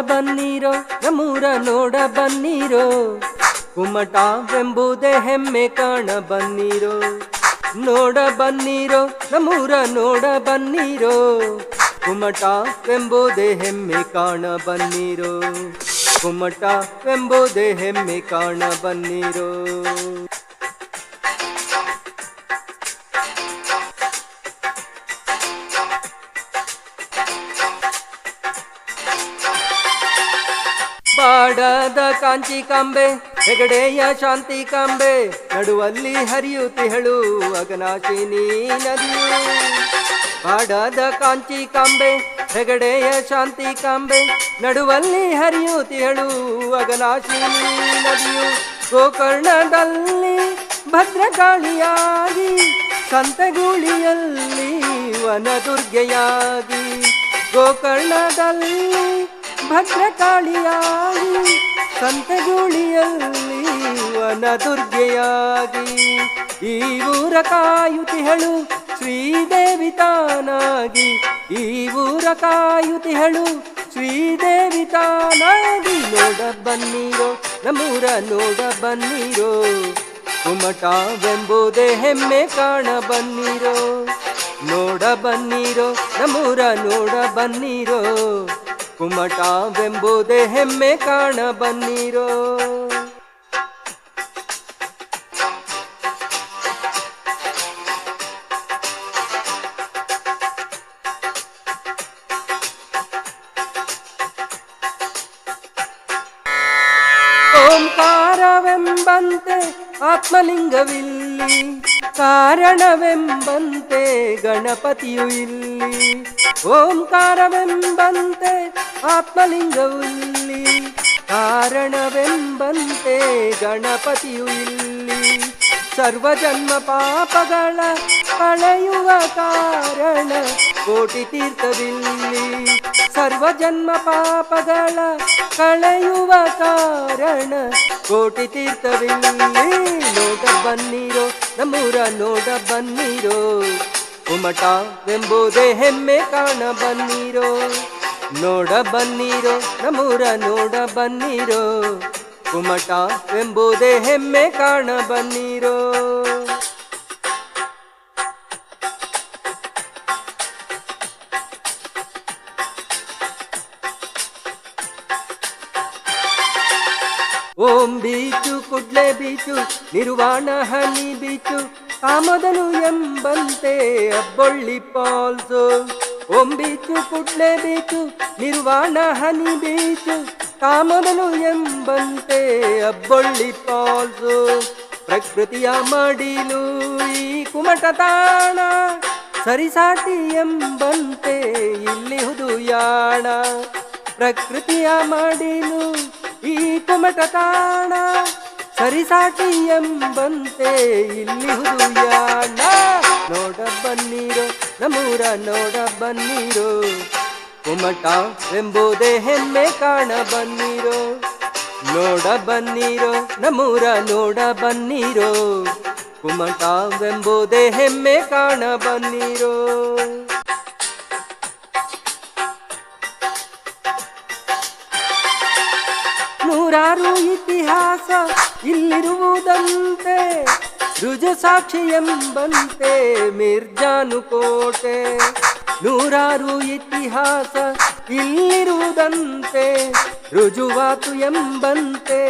ಬನ್ನೀರೋ, ನಮ್ಮೂರ ನೋಡ ಬನ್ನಿರೋ ಕುಮಟವೆಂಬುದೇ ಹೆಮ್ಮೆ ಕಾಣ ಬನ್ನಿರೋ. ನೋಡ ಬನ್ನಿರೋ, ನಮ್ಮೂರ ನೋಡ ಬನ್ನಿರೋ ಕುಮಟವೆಂಬುದೇ ಹೆಮ್ಮೆ ಕಾಣ ಬನ್ನಿರೋ. ಕುಮಟವೆಂಬುದೇ ಹೆಮ್ಮೆ ಕಾಣ ಬನ್ನೀರೋ. ಬಾಡದ ಕಾಂಚಿ ಕಾಂಬೆ, ಹೆಗಡೆಯ ಶಾಂತಿ ಕಾಂಬೆ, ನಡುವಲ್ಲಿ ಹರಿಯುತ್ತಿಹಳು ಅಗನಾಶಿನಿ ನದಿಯು ಬಾಡದ ಕಾಂಚಿ ಕಾಂಬೆ, ಹೆಗಡೆಯ ಶಾಂತಿ ಕಾಂಬೆ, ನಡುವಲ್ಲಿ ಹರಿಯುತ್ತಿಹಳು ಅಗನಾಶಿನಿ ನದಿಯು ಗೋಕರ್ಣದಲ್ಲಿ ಭದ್ರಕಾಳಿಯಾಗಿ, ಸಂತಗುಳಿಯಲ್ಲಿ ವನದುರ್ಗೆಯಾಗಿ, ಗೋಕರ್ಣದಲ್ಲಿ ಭದ್ರಕಾಳಿಯಾಗಿ ವನ ದುರ್ಗೆಯಾಗಿ ಈ ಊರ ಕಾಯುತಿಹಳು ಶ್ರೀದೇವಿ ತಾನಾಗಿ. ಈ ಊರ ಕಾಯುತಿಹಳು ಶ್ರೀದೇವಿ ತಾನಾಗಿ. ನೋಡ ಬನ್ನೀರೋ, ನಮ್ಮೂರ ನೋಡ ಬನ್ನೀರೋ. ಕುಮಟವೆಂಬುದೇ ಹೆಮ್ಮೆ ಕಾಣ ಬನ್ನಿರೋ. ನೋಡ ಬನ್ನಿರೋ, ನಮ್ಮೂರ ನೋಡ ಬನ್ನೀರೋ. ಕುಮಟವೆಂಬುದೇ ಹೆಮ್ಮೆ ಕಾಣ ಓಂಕಾರವೆಂಬಂತೆ ಆತ್ಮಲಿಂಗವಿಲ್ಲಿ ಕಾರಣವೆಂಬಂತೆ ಗಣಪತಿಯು ಇಲ್ಲಿ ಓಂಕಾರವೆಂಬಂತೆ ಆತ್ಮಲಿಂಗವು ಇಲ್ಲಿ ಕಾರಣವೆಂಬಂತೆ ಗಣಪತಿಯು ಇಲ್ಲಿ ಸರ್ವಜನ್ಮ ಪಾಪಗಳ ಕಳೆಯುವ ಕಾರಣ ಕೋಟಿ ತೀರ್ಥವಿಲ್ಲಿ ಸರ್ವಜನ್ಮ ಪಾಪಗಳ ಕಳೆಯುವ ಕಾರಣ ಕೋಟಿ ತೀರ್ಥವಿಲ್ಲಿ ನೋಡ ಬನ್ನಿರೋ, ನಮ್ಮೂರ ನೋಡ ಬನ್ನಿರೋ. ಕುಮಟವೆಂಬುದೇ ಹೆಮ್ಮೆ ಕಾಣ ಬನ್ನಿರೋ, ನೋಡ ಬನ್ನಿರೋ, ನಮ್ಮೂರ ನೋಡ ಬನ್ನಿರೋ. ಕುಮಟವೆಂಬುದೇ ಹೆಮ್ಮೆ ಕಾಣ ಬನ್ನೀರೋ. Om beach, Kudle beach, Nirvana honey beach ಕಾಮದನು ಎಂಬಂತೆ Abbolli falls Om beach, Kudle beach, Nirvana honey beach ಕಾಮದನು ಎಂಬಂತೆ ಅಬ್ಬೊಳ್ಳಿ ಪಾಲ್ಸು ಪ್ರಕೃತಿಯ ಮಡಿಲು ಈ ಕುಮಟ ತಾಣ, ಸರಿಸಾಟಿ ಎಂಬಂತೆ ಇಲ್ಲಿ ಹುದುಯಾಣ. ಪ್ರಕೃತಿಯ ಮಡಿಲು ಕುಮಟ ತಾಣ ಸರಿಸಾಟಿ ಎಂಬಂತೆ ಇಲ್ಲಿ ಹುದುಯಾಣ ನೋಡ ಬನ್ನೀರೋ, ನಮ್ಮೂರ ನೋಡ ಬನ್ನೀರೋ. ಕುಮಟ ಎಂಬುದೇ ಹೆಮ್ಮೆ ಕಾಣ ಬನ್ನಿರೋ. ನೋಡ ಬನ್ನೀರೋ, ನಮ್ಮೂರ ನೋಡ ಬನ್ನೀರೋ. ಕುಮಟವೆಂಬುದೇ ಹೆಮ್ಮೆ ಕಾಣ ಬನ್ನೀರೋ. ನೂರಾರು ಇತಿಹಾಸ ಇಲ್ಲಿರುವುದಂತೆ ರುಜ ಸಾಕ್ಷಿ ಎಂಬಂತೆ ಮಿರ್ಜಾನು ಕೋಟೆ ನೂರಾರು ಇತಿಹಾಸ ಇಲ್ಲಿರುವುದಂತೆ, ರುಜುವಾತು ಎಂಬಂತೆ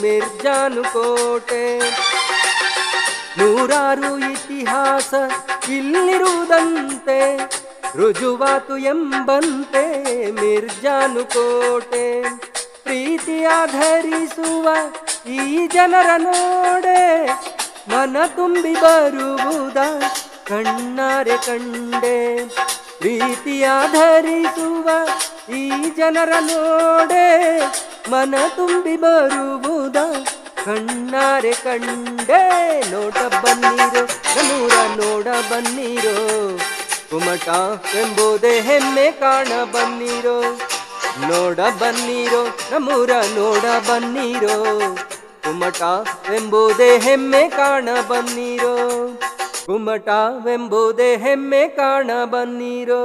ಮಿರ್ಜಾನು ಕೋಟೆ ನೂರಾರು ಇತಿಹಾಸ ಇಲ್ಲಿರುವುದಂತೆ, ರುಜುವಾತು ಎಂಬಂತೆ ಮಿರ್ಜಾನು ಕೋಟೆ ಪ್ರೀತಿಯ ಧರಿಸುವ ಈ ಜನರ ನೋಡೆ ಮನ ತುಂಬಿ ಬರುವುದ ಕಣ್ಣಾರೆ ಕಂಡೆ. ಪ್ರೀತಿಯ ಧರಿಸುವ ಈ ಜನರ ನೋಡೆ ಮನ ತುಂಬಿ ಬರುವುದ ಕಣ್ಣಾರೆ ಕಂಡೆ. ನೋಡ ಬನ್ನಿರೋ ನನ್ನೂರ ನೋಡ ಬನ್ನಿರೋ. ಕುಮಟ ಎಂಬುದೇ ಹೆಮ್ಮೆ ಕಾಣ ಬನ್ನೀರೋ. ನೋಡ ಬನ್ನಿರೋ ನಮ್ಮೂರ ನೋಡ ಬನ್ನಿರೋ ಕುಮಟ ಎಂಬುದೇ ಹೆಮ್ಮೆ ಕಾಣ ಬನ್ನೀರೋ ಕುಮಟವೆಂಬುದೇ ಹೆಮ್ಮೆ ಕಾಣ ಬನ್ನೀರೋ.